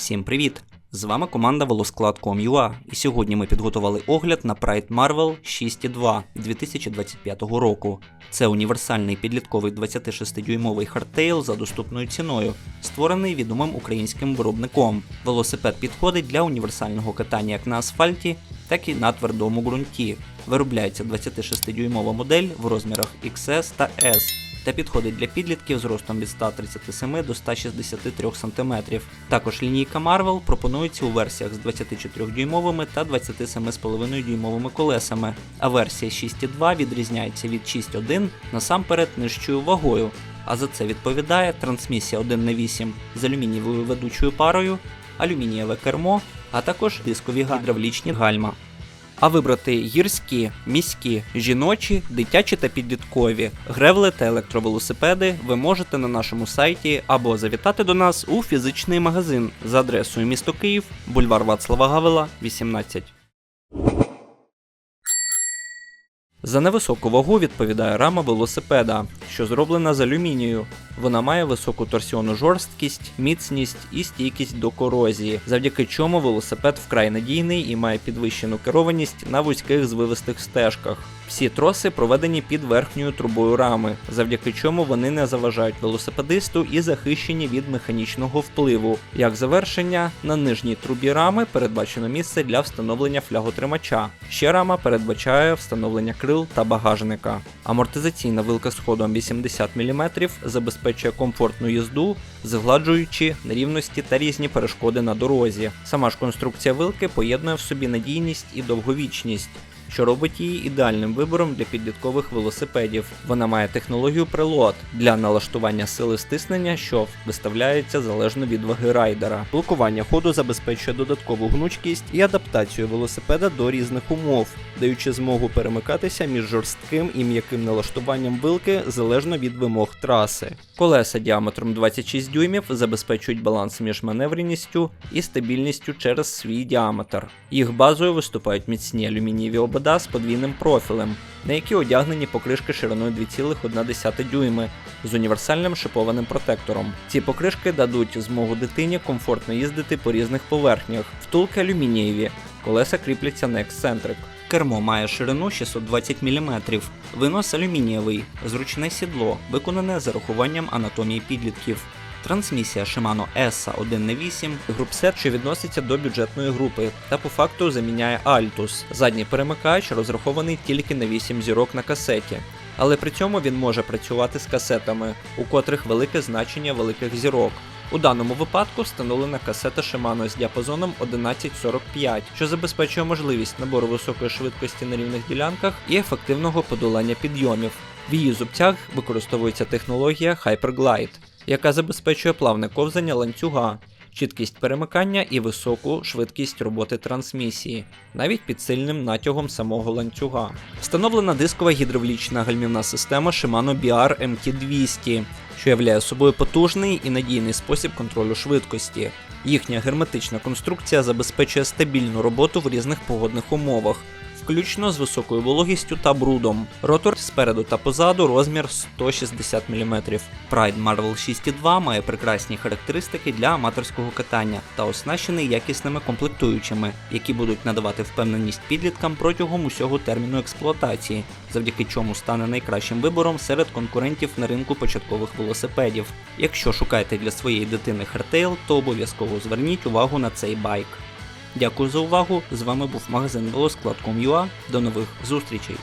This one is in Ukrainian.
Всім привіт! З вами команда Велосклад.com.ua і сьогодні ми підготували огляд на Pride Marvel 6.2 2025 року. Це універсальний підлітковий 26-дюймовий хардтейл за доступною ціною, створений відомим українським виробником. Велосипед підходить для універсального катання як на асфальті, так і на твердому ґрунті. Виробляється 26-дюймова модель в розмірах XS та S та підходить для підлітків з ростом від 137 до 163 см. Також лінійка Marvel пропонується у версіях з 24-дюймовими та 27,5 дюймовими колесами, а версія 6.2 відрізняється від 6.1 насамперед нижчою вагою. А за це відповідає трансмісія 1 на 8 з алюмінієвою ведучою парою, алюмінієве кермо, а також дискові гідравлічні гальма. А вибрати гірські, міські, жіночі, дитячі та підліткові, гревли та електровелосипеди ви можете на нашому сайті або завітати до нас у фізичний магазин за адресою місто Київ, бульвар Вацлава Гавела, 18. За невисоку вагу відповідає рама велосипеда, що зроблена з алюмінію. Вона має високу торсіонну жорсткість, міцність і стійкість до корозії, завдяки чому велосипед вкрай надійний і має підвищену керованість на вузьких звивистих стежках. Всі троси проведені під верхньою трубою рами, завдяки чому вони не заважають велосипедисту і захищені від механічного впливу. Як завершення, на нижній трубі рами передбачено місце для встановлення фляготримача. Ще рама передбачає встановлення крил та багажника. Амортизаційна вилка з ходом 80 мм забезпечує комфортну їзду, згладжуючи нерівності та різні перешкоди на дорозі. Сама ж конструкція вилки поєднує в собі надійність і довговічність. Що робить її ідеальним вибором для підліткових велосипедів. Вона має технологію прилот для налаштування сили стиснення, що виставляється залежно від ваги райдера. Блокування ходу забезпечує додаткову гнучкість і адаптацію велосипеда до різних умов, даючи змогу перемикатися між жорстким і м'яким налаштуванням вилки залежно від вимог траси. Колеса діаметром 26 дюймів забезпечують баланс між маневреністю і стабільністю через свій діаметр. Їх базою виступають міцні алюмінієві обода з подвійним профілем, на які одягнені покришки шириною 2,1 дюйми з універсальним шипованим протектором. Ці покришки дадуть змогу дитині комфортно їздити по різних поверхнях, втулки алюмінієві, колеса кріпляться на ексцентрик. Кермо має ширину 620 мм, винос алюмінієвий, зручне сідло, виконане з урахуванням анатомії підлітків. Трансмісія Shimano ESA 1 на 8 групсет, що відноситься до бюджетної групи, та по факту заміняє Altus. Задній перемикач розрахований тільки на 8 зірок на касеті, але при цьому він може працювати з касетами, у котрих велике значення великих зірок. У даному випадку встановлена касета Shimano з діапазоном 1145, що забезпечує можливість набору високої швидкості на рівних ділянках і ефективного подолання підйомів. В її зубцях використовується технологія Hyperglide, яка забезпечує плавне ковзання ланцюга, чіткість перемикання і високу швидкість роботи трансмісії, навіть під сильним натягом самого ланцюга. Встановлена дискова гідравлічна гальмівна система Shimano BR MT200, що являє собою потужний і надійний спосіб контролю швидкості. Їхня герметична конструкція забезпечує стабільну роботу в різних погодних умовах. Включно з високою вологістю та брудом. Ротор спереду та позаду розмір 160 мм. Pride Marvel 6.2 має прекрасні характеристики для аматорського катання та оснащений якісними комплектуючими, які будуть надавати впевненість підліткам протягом усього терміну експлуатації, завдяки чому стане найкращим вибором серед конкурентів на ринку початкових велосипедів. Якщо шукаєте для своєї дитини хардтейл, то обов'язково зверніть увагу на цей байк. Дякую за увагу. З вами був магазин Велосклад.com.ua. До нових зустрічей.